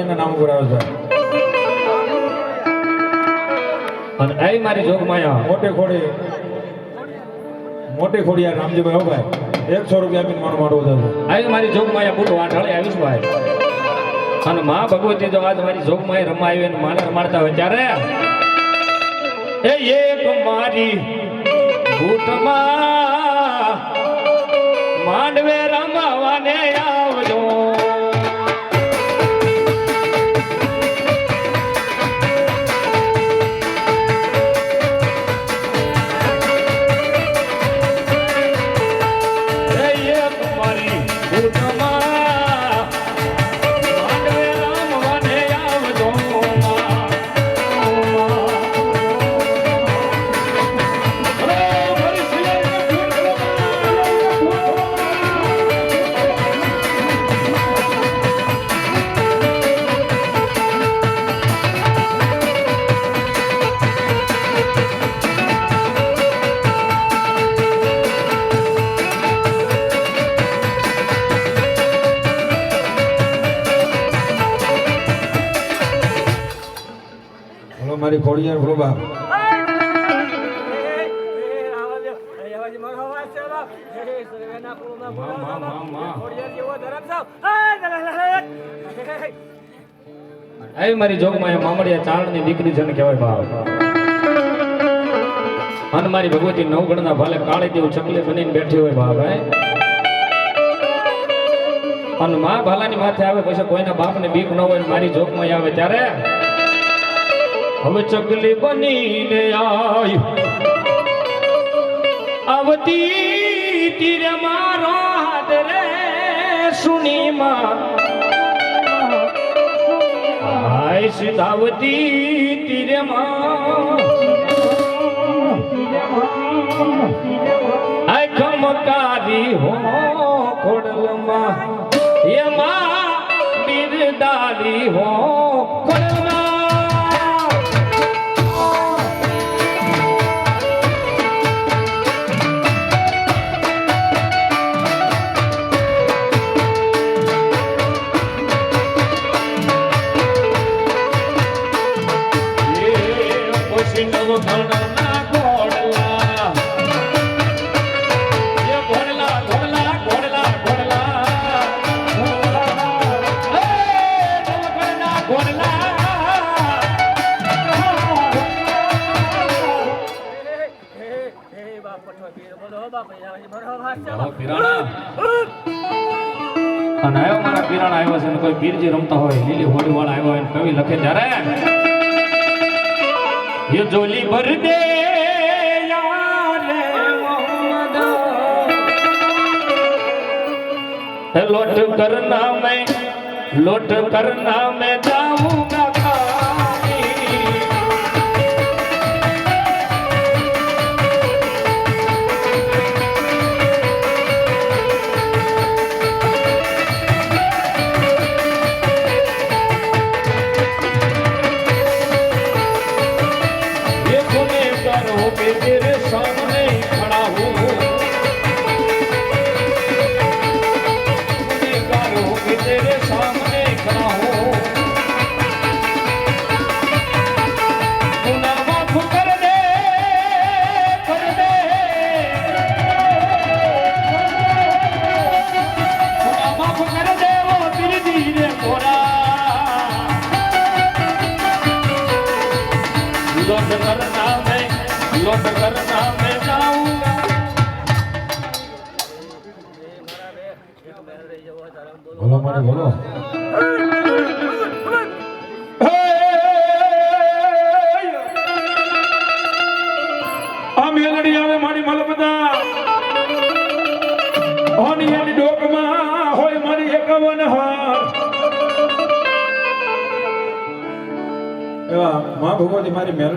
એના નામ ઉપર આવે છે. અને એ મારી જોગમાયા મોટી ખોડી. મોટી ખોડી આ રામજીભાઈ, હો ભાઈ. એકસો રૂપિયા આપીને મારું મારું થશે. આવી મારી જોગમાયા બુટ વાઠાળી આવીશ ભાઈ. અને મા ભગવતી જો આજ મારી જોગમાય રમાવી અને માને રમાડતા હોય ત્યારે એ એક મારી બુટમાં માંડવે મારી ખોડિયાર બાપ એ મારી જોગમાં મામડિયા મામડિયા ચારણની દીકરી છે ને કહેવાય ભાવ અને મારી ભગવતી નવગણના ભાલે કાળી દેવ ચકલી બનીને બેઠી હોય ભાવ અને મા ભાલાની માથે આવે, પછી કોઈના બાપને બીક ન હોય ને મારી જોગમાં આવે ત્યારે હવે ચકલી બનીને આય આવતી તીરે મારો હાથ રે સુની માં હાય સિધાવતી તીરે માં હાય ખમકારી હો ખોડલમાં એમાં બિરદારી હો અને આવ્યો મારા પીરાણા આવ્યો છે કોઈ પીરજી રમતા હોય, લીલી હોળી વાળા આવ્યો હોય કવિ લખે ત્યારે. ये जोली भर दे यार मोहम्मद लौट करना मैं लौट करना मैं जाऊंगा गुनेगार हो के तेरे सामने खड़ा हूँ गुनेगार हो के तेरे सामने खड़ा हूँ गुनाह माफ कर दे कर दे गुनाह माफ कर दे वो दिल धीरे मोरा लौट करना मैं लौट करना मैं जाऊंगा બોલો મારી બોલો આ મેલડી આવે મારી મલબદા હોની એની ડોકમાં હોય મારી એકાવન હાર એવા મા ભગવતી મારી મેલડી